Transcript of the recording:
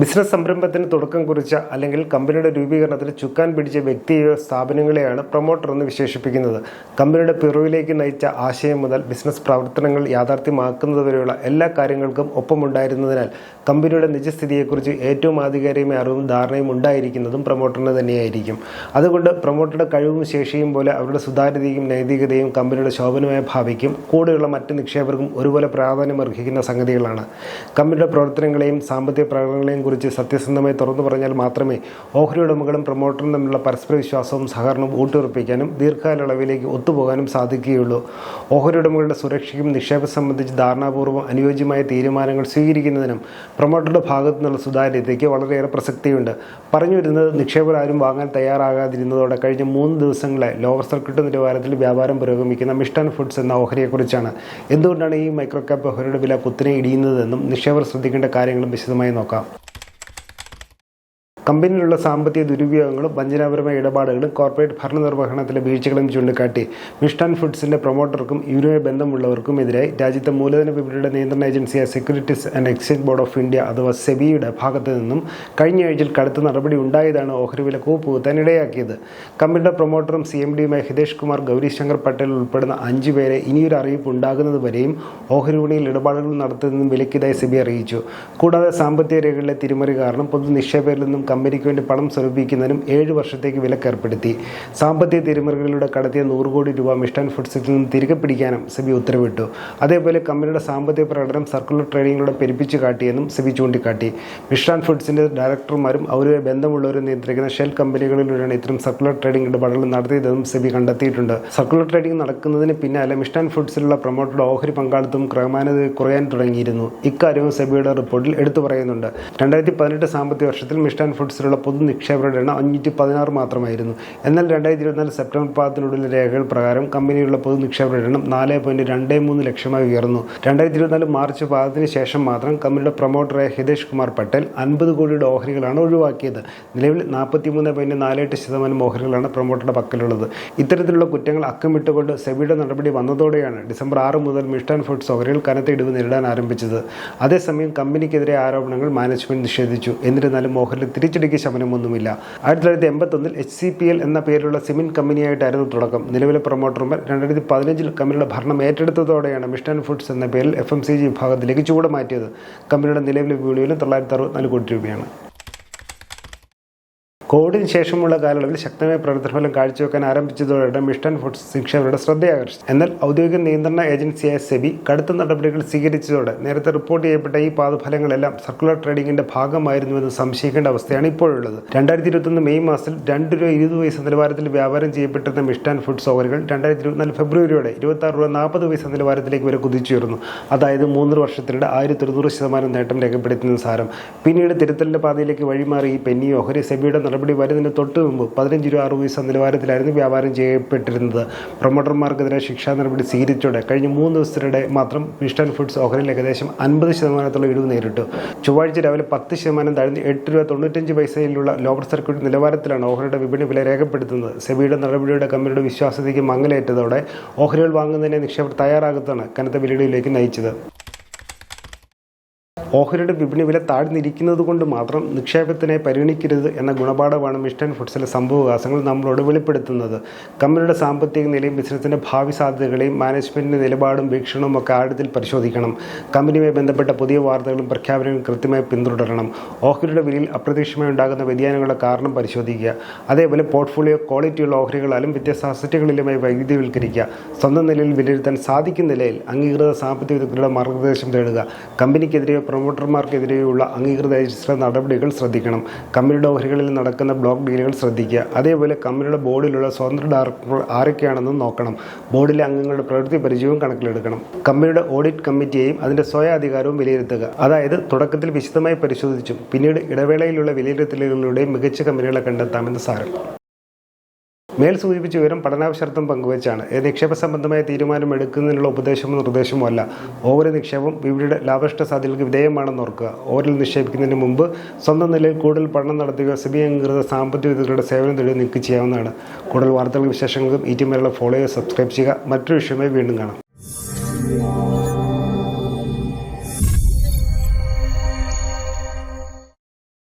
Business സംരംഭത്തിന് തുടക്കം കുറിച്ച അല്ലെങ്കിൽ കമ്പനിയുടെ രൂപീകരണത്തിന് ചുക്കാൻ പിടിച്ച വ്യക്തിയോ സ്ഥാപനങ്ങളെയാണ് പ്രൊമോട്ടർ എന്ന് വിശേഷിപ്പിക്കുന്നത്. കമ്പനിയുടെ പിറവിലേക്ക് നയിച്ച ആശയം മുതൽ ബിസിനസ് പ്രവർത്തനങ്ങൾ യാഥാർത്ഥ്യമാക്കുന്നത് വരെയുള്ള എല്ലാ കാര്യങ്ങൾക്കും ഒപ്പമുണ്ടായിരുന്നതിനാൽ കമ്പനിയുടെ നിജസ്ഥിതിയെക്കുറിച്ച് ഏറ്റവും ആധികാരികമായ അറിവും ധാരണയും ഉണ്ടായിരിക്കുന്നതും പ്രൊമോട്ടറിന് തന്നെയായിരിക്കും. അതുകൊണ്ട് പ്രൊമോട്ടറുടെ കഴിവും ശേഷിയും പോലെ അവരുടെ സുതാര്യതയും നൈതികതയും കമ്പനിയുടെ ശോഭനമായ ഭാവിക്കും. കൂടെയുള്ള മറ്റ് നിക്ഷേപകർക്കും ഒരുപോലെ പ്രാധാന്യം അർഹിക്കുന്ന സംഗതികളാണ്. കമ്പനിയുടെ പ്രവർത്തനങ്ങളെയും സാമ്പത്തിക പ്രകടനങ്ങളെയും കുറിച്ച് സത്യസന്ധമായി തുറന്നു പറഞ്ഞാൽ മാത്രമേ ഓഹരി ഉടമകളും പ്രൊമോട്ടറും തമ്മിലുള്ള പരസ്പര വിശ്വാസവും സഹകരണവും ഊട്ടിയുറപ്പിക്കാനും ദീർഘകാലയളവിലേക്ക് ഒത്തുപോകാനും സാധിക്കുകയുള്ളൂ. ഓഹരി ഉടമകളുടെ സുരക്ഷയ്ക്കും നിക്ഷേപം സംബന്ധിച്ച് ധാരണാപൂർവം അനുയോജ്യമായ തീരുമാനങ്ങൾ സ്വീകരിക്കുന്നതിനും പ്രൊമോട്ടറുടെ ഭാഗത്തു നിന്നുള്ള സുതാര്യതയ്ക്ക് വളരെയേറെ പ്രസക്തിയുണ്ട്. പറഞ്ഞു വരുന്നത് നിക്ഷേപകർ ആരും വാങ്ങാൻ തയ്യാറാകാതിരുന്നതോടെ കഴിഞ്ഞ മൂന്ന് ദിവസങ്ങളെ ലോവർ സർക്യൂട്ട് നിലവാരത്തിൽ വ്യാപാരം പുരോഗമിക്കുന്ന മിഷ്ടൻ ഫുഡ്സ് എന്ന ഓഹരിയെക്കുറിച്ചാണ്. എന്തുകൊണ്ടാണ് ഈ മൈക്രോ ക്യാപ്പ് ഓഹരിയുടെ വില കുത്തിനെ ഇടിയുന്നതെന്നും നിക്ഷേപകർ ശ്രദ്ധിക്കേണ്ട കാര്യങ്ങളും വിശദമായി നോക്കാം. കമ്പനിയിലുള്ള സാമ്പത്തിക ദുരുപയോഗങ്ങളും വഞ്ചനാപരമായ ഇടപാടുകളും കോർപ്പറേറ്റ് ഭരണനിർവഹണത്തിലെ വീഴ്ചകളും ചൂണ്ടിക്കാട്ടി. മിഷ്ടാൻ ഫുഡ്സിന്റെ പ്രൊമോട്ടർക്കും ഇവരുമായി ബന്ധമുള്ളവർക്കും എതിരായി രാജ്യത്തെ മൂലധന വിപണിയുടെ നിയന്ത്രണ ഏജൻസിയായ securities and exchange board of India അഥവാ സെബിയുടെ ഭാഗത്തു നിന്നും കഴിഞ്ഞ ആഴ്ചയിൽ കടുത്ത നടപടി ഉണ്ടായതാണ് ഓഹരി വില കൂപ്പുകുത്താൻ ഇടയാക്കിയത്. കമ്പനിയുടെ പ്രൊമോട്ടറും സി എം ഡിയുമായ ഹിതേഷ് കുമാർ ഗൗരിശങ്കർ പട്ടേൽ ഉൾപ്പെടുന്ന അഞ്ചു പേരെ ഇനിയൊരു അറിയിപ്പ് ഉണ്ടാകുന്നത് വരെയും ഓഹരി വിപണിയിൽ ഇടപാടുകൾ നടത്തുന്നതും വിലക്കിയതായി സെബി അറിയിച്ചു. കൂടാതെ സാമ്പത്തിക രേഖകളിലെ തിരിമറി കാരണം പൊതു നിക്ഷേപകരിൽ നിന്നും കമ്പനിക്ക് വേണ്ടി പണം സ്വരൂപിക്കുന്നതിനും ഏഴ് വർഷത്തേക്ക് വിലക്കേർപ്പെടുത്തി സാമ്പത്തിക തിരിമറികളിലൂടെ കടത്തിയ നൂറ് കോടി രൂപ മിഷ്ടൻ ഫുഡ്സിൽ നിന്നും തിരികെ പിടിക്കാനും സെബി ഉത്തരവിട്ടു. അതേപോലെ കമ്പനിയുടെ സാമ്പത്തിക പ്രകടനം സർക്കുലർ ട്രേഡിങ്ങിലൂടെ പെരുപ്പിച്ചു കാട്ടിയെന്നും സെബി ചൂണ്ടിക്കാട്ടി. മിഷ്ടാൻ ഫുഡ്സിന്റെ ഡയറക്ടർമാരും അവരുമായി ബന്ധമുള്ളവരും നിയന്ത്രിക്കുന്ന ഷെൽ കമ്പനികളിലൂടെയാണ് ഇത്തരം സർക്കുലർ ട്രേഡിംഗ് ഇടപാടുകൾ നടത്തിയതെന്നും സെബി കണ്ടെത്തിയിട്ടുണ്ട്. സർക്കുലർ ട്രേഡിംഗ് നടക്കുന്നതിന് പിന്നാലെ മിഷ്ടാൻ ഫുഡ്സിലുള്ള പ്രൊമോട്ടറുടെ ഓഹരി പങ്കാളിത്തം ക്രമാനത കുറയാൻ തുടങ്ങിയിരുന്നു. ഇക്കാര്യവും സെബിയുടെ റിപ്പോർട്ടിൽ എടുത്തു പറയുന്നുണ്ട്. രണ്ടായിരത്തി പതിനെട്ട് സാമ്പത്തിക വർഷത്തിൽ മിഷ്ടാൻ ഫുഡ്സിലുള്ള പൊതു നിക്ഷേപകരുടെ എണ്ണം അഞ്ഞൂറ്റി പതിനാറ് മാത്രമായിരുന്നു. എന്നാൽ രണ്ടായിരത്തി ഇരുപത്തിനാല് സെപ്റ്റംബർ പതിനുള്ളിലെ രേഖകൾ പ്രകാരം കമ്പനിയിലുള്ള പൊതു നിക്ഷേപകരുടെ എണ്ണം നാല് പോയിന്റ് രണ്ട് മൂന്ന് ലക്ഷമായി ഉയർന്നു. രണ്ടായിരത്തി ഇരുപത്തിനാല് മാർച്ച് പാദത്തിന് ശേഷം മാത്രം കമ്പനിയുടെ പ്രൊമോട്ടറായ ഹിതേഷ് കുമാർ പട്ടേൽ അൻപത് കോടിയുടെ ഓഹരികളാണ് ഒഴിവാക്കിയത്. നിലവിൽ നാൽപ്പത്തി മൂന്ന് പോയിന്റ് നാല് എട്ട് ശതമാനം ഓഹരികളാണ് പ്രൊമോട്ടറുടെ പക്കലുള്ളത്. ഇത്തരത്തിലുള്ള കുറ്റങ്ങൾ അക്കമിട്ടുകൊണ്ട് സെബിയുടെ നടപടി വന്നതോടെയാണ് ഡിസംബർ ആറ് മുതൽ മിഷ്ടാൻ ഫുഡ്സ് ഓഹരികൾ കനത്ത ഇടിവ് നേരിടാൻ ആരംഭിച്ചത്. അതേസമയം കമ്പനിക്കെതിരെ ആരോപണങ്ങൾ മാനേജ്മെന്റ് നിഷേധിച്ചു. എന്നിരുന്നാലും ഓഹരിയിൽ തിരിച്ചടിക്ക് ശമനമൊന്നുമില്ല ആയിരത്തി തൊള്ളായിരത്തി എൺപത്തൊന്നിൽ എച്ച് സി പി എൽ എന്ന പേരുള്ള സിമെന്റ് കമ്പനിയായിട്ടായിരുന്നു തുടക്കം. നിലവിലെ പ്രൊമോട്ടർമാർ രണ്ടായിരത്തി പതിനഞ്ചിൽ കമ്പനിയുടെ ഭരണം ഏറ്റെടുത്തതോടെയാണ് മിഷ്ടാൻ ഫുഡ്സ് എന്ന പേരിൽ എഫ് എം സി ജി വിഭാഗത്തിലേക്ക് ചൂട് മാറ്റിയത്. കമ്പനിയുടെ നിലവിലെ വിപണിയിലും തൊള്ളായിരത്തി അറുപത്തിനാല് കോടി രൂപയാണ്. കോവിഡിന് ശേഷമുള്ള കാലയളവിൽ ശക്തമായ പ്രവർത്തനഫലം കാഴ്ചവെക്കാൻ ആരംഭിച്ചതോടെ മിഷ്ടൻ ഫുഡ്സ് നിക്ഷേപകരുടെ ശ്രദ്ധയാകർഷിച്ചു എന്നാൽ ഔദ്യോഗിക നിയന്ത്രണ ഏജൻസിയായ സെബി കടുത്ത നടപടികൾ സ്വീകരിച്ചതോടെ നേരത്തെ റിപ്പോർട്ട് ചെയ്യപ്പെട്ട ഈ പാദഫലങ്ങളെല്ലാം സർക്കുലർ ട്രേഡിംഗിന്റെ ഭാഗമായിരുന്നുവെന്ന് സംശയിക്കേണ്ട അവസ്ഥയാണ് ഇപ്പോഴുള്ളത്. രണ്ടായിരത്തി ഇരുപത്തൊന്ന് മെയ് മാസത്തിൽ രണ്ട് രൂപ ഇരുപത് പൈസ നിലവാരത്തിൽ വ്യാപാരം ചെയ്യപ്പെട്ടിരുന്ന മിഷ്ടാൻ ഫുഡ്സ് ഓഹരികൾ രണ്ടായിരത്തി ഇരുപത്തിനാല് ഫെബ്രുവരിയോടെ ഇരുപത്തി ആറ് രൂപ നാൽപ്പത് പൈസ നിലവാരത്തിലേക്ക് വരെ കുതിച്ചുയർന്നു. അതായത് മൂന്നര വർഷത്തിനിടെ ആയിരത്തി ഒരുന്നൂറ് ശതമാനം നേട്ടം രേഖപ്പെടുത്തുന്ന സാരം. പിന്നീട് തിരുത്തലിന്റെ പാതയിലേക്ക് വഴിമാറി ഈ പെന്നി ഓഹരി സെബിയുടെ നടപടി വരുന്നതിന് തൊട്ട് മുമ്പ് പതിനഞ്ച് രൂപ അറുപത് പൈസ നിലവാരത്തിലായിരുന്നു വ്യാപാരം ചെയ്യപ്പെട്ടിരുന്നത്. പ്രൊമോട്ടർമാർക്കെതിരെ ശിക്ഷാ നടപടി സ്വീകരിച്ചോടെ കഴിഞ്ഞ മൂന്ന് ദിവസത്തിനിടെ മാത്രം മിഷ്ടൻ ഫുഡ്സ് ഓഹരിയിൽ ഏകദേശം അൻപത് ശതമാനത്തോളം ഇടിവ് നേരിട്ടു. ചൊവ്വാഴ്ച രാവിലെ പത്ത് ശതമാനം താഴ്ന്ന് എട്ട് രൂപ തൊണ്ണൂറ്റഞ്ച് പൈസയിലുള്ള ലോവർ സർക്യൂട്ട് നിലവാരത്തിലാണ് ഓഹരിയുടെ വിപണി വില രേഖപ്പെടുത്തുന്നത്. സെബിയുടെ നടപടിയുടെ കമ്പനിയുടെ വിശ്വാസ്യതയ്ക്ക് മങ്ങലേറ്റതോടെ ഓഹരികൾ വാങ്ങുന്നതിനെ നിക്ഷേപർ തയ്യാറാകുന്നതാണ് കനത്ത വിലയിലേക്ക് നയിച്ചത്. ഓഹരിയുടെ വിപണി വില താഴ്ന്നിരിക്കുന്നത് കൊണ്ട് മാത്രം നിക്ഷേപത്തിനെ പരിഗണിക്കരുത് എന്ന ഗുണപാഠമാണ് മിഷ്ടൻ ഫുഡ്സിലെ സംഭവവികാസങ്ങൾ നമ്മളോട് വെളിപ്പെടുത്തുന്നത്. കമ്പനിയുടെ സാമ്പത്തിക നിലയും ബിസിനസിന്റെ ഭാവി സാധ്യതകളെയും മാനേജ്മെന്റിന്റെ നിലപാടും വീക്ഷണവും ഒക്കെ ആഴത്തിൽ പരിശോധിക്കണം. കമ്പനിയുമായി ബന്ധപ്പെട്ട പുതിയ വാർത്തകളും പ്രഖ്യാപനങ്ങളും കൃത്യമായി പിന്തുടരണം. ഓഹരിയുടെ വിലയിൽ അപ്രതീക്ഷിതമായി ഉണ്ടാകുന്ന വ്യതിയാനങ്ങളുടെ കാരണം പരിശോധിക്കുക. അതേപോലെ പോർട്ട്ഫോളിയോ ക്വാളിറ്റിയുള്ള ഓഹരികളാലും വ്യത്യസ്ത അസറ്റുകളിലുമായി വൈവിധ്യവൽക്കരിക്കുക. സ്വന്തം നിലയിൽ വിലയിരുത്താൻ സാധിക്കുന്ന നിലയിൽ അംഗീകൃത സാമ്പത്തിക വിദഗ്ധരുടെ മാർഗനിർദ്ദേശം തേടുക. കമ്പനിക്കെതിരെയോ പ്രൊമോട്ടർമാർക്കെതിരെയുള്ള അംഗീകൃത രജിസ്റ്റർ നടപടികൾ ശ്രദ്ധിക്കണം. കമ്പനിയുടെ ഓഹരികളിൽ നടക്കുന്ന ബ്ലോക്ക് ഡീലുകൾ ശ്രദ്ധിക്കുക. അതേപോലെ കമ്പനിയുടെ ബോർഡിലുള്ള സ്വതന്ത്ര ഡയറക്ടർ ആരൊക്കെയാണെന്നും നോക്കണം. ബോർഡിലെ അംഗങ്ങളുടെ പ്രവൃത്തി പരിചയവും കണക്കിലെടുക്കണം. കമ്പനിയുടെ ഓഡിറ്റ് കമ്മിറ്റിയെയും അതിന്റെ സ്വയം അധികാരവും വിലയിരുത്തുക. അതായത് തുടക്കത്തിൽ വിശദമായി പരിശോധിച്ചും പിന്നീട് ഇടവേളയിലുള്ള വിലയിരുത്തലുകളിലൂടെ മികച്ച കമ്പനികളെ കണ്ടെത്താമെന്ന് സാരം. മേൽ സൂചിപ്പിച്ച വിവരം പഠനാവശ്യർത്ഥം പങ്കുവച്ചാണ്. നിക്ഷേപ സംബന്ധമായ തീരുമാനം എടുക്കുന്നതിനുള്ള ഉപദേശമോ നിർദ്ദേശമോ അല്ല. ഓരോ നിക്ഷേപം വിപണിയുടെ ലാഭനഷ്ട സാധ്യതകൾക്ക് വിധേയമാണെന്ന് ഓർക്കുക. ഓവറിൽ നിക്ഷേപിക്കുന്നതിന് മുമ്പ് സ്വന്തം നിലയിൽ കൂടുതൽ പഠനം നടത്തുക സെബി അംഗീകൃത സാമ്പത്തിക വിദഗ്ധരുടെ സേവനം തേടി നീക്കുക ചെയ്യാവുന്നതാണ്. കൂടുതൽ വാർത്തകൾ വിശേഷങ്ങൾക്കും ഈ ടീമിലുള്ള ഫോളോ ചെയ്യുക സബ്സ്ക്രൈബ് ചെയ്യുക. മറ്റൊരു വിഷയമായി വീണ്ടും കാണാം.